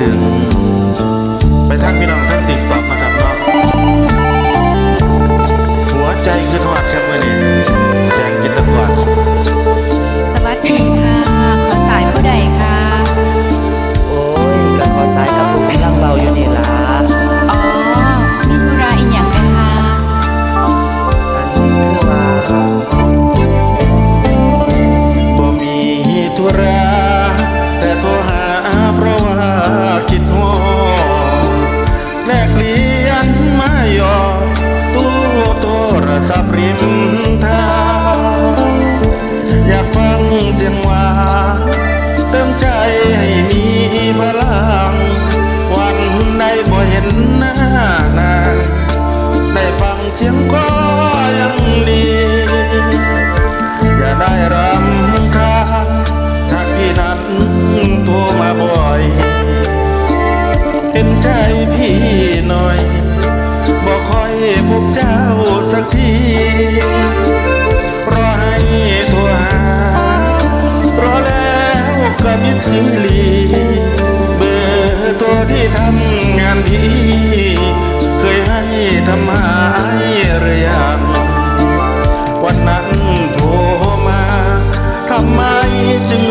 ถึ ทรศัพท์ริมทางอยากฟังเสียงหวานเติมใจให้มีพลัง วันใดบ่เห็นหน้านางได้ฟังเสียงก็ยังดี อย่าได้รำคาญถ้าพี่นั้นโทรมาบ่อยเห็นใจพี่หน่อยบ่คอยพบเจ้า สักทีรอให้โทรหารอแล้วก็มิดสิลีเบอร์ตัวที่ทำงานดี เคยให้ทำหายหรือยังวันนั้นโทรมาทำไมจึง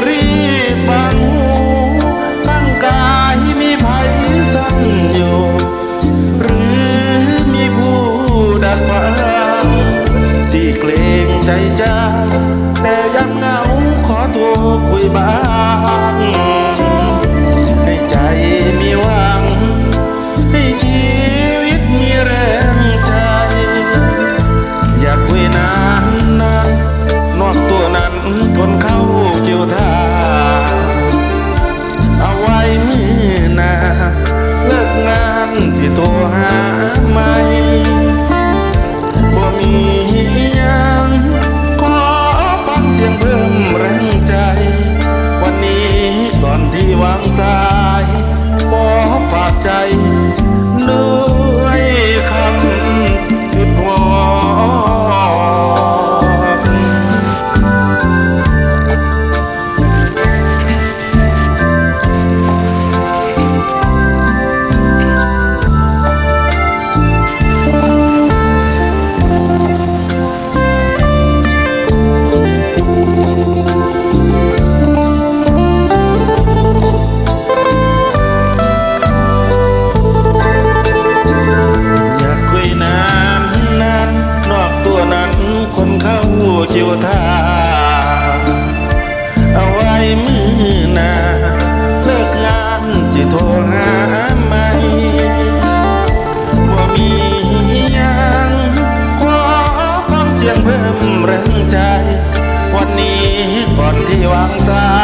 ใจเจ้าแต่ยังเหงาขอโทรคุยบ้าง มือหนาเลิกงานจะโทรหาไหมว่ามียังขอความเสียงเพิ่มแรงใจ วันนี้ก่อนที่วางสาย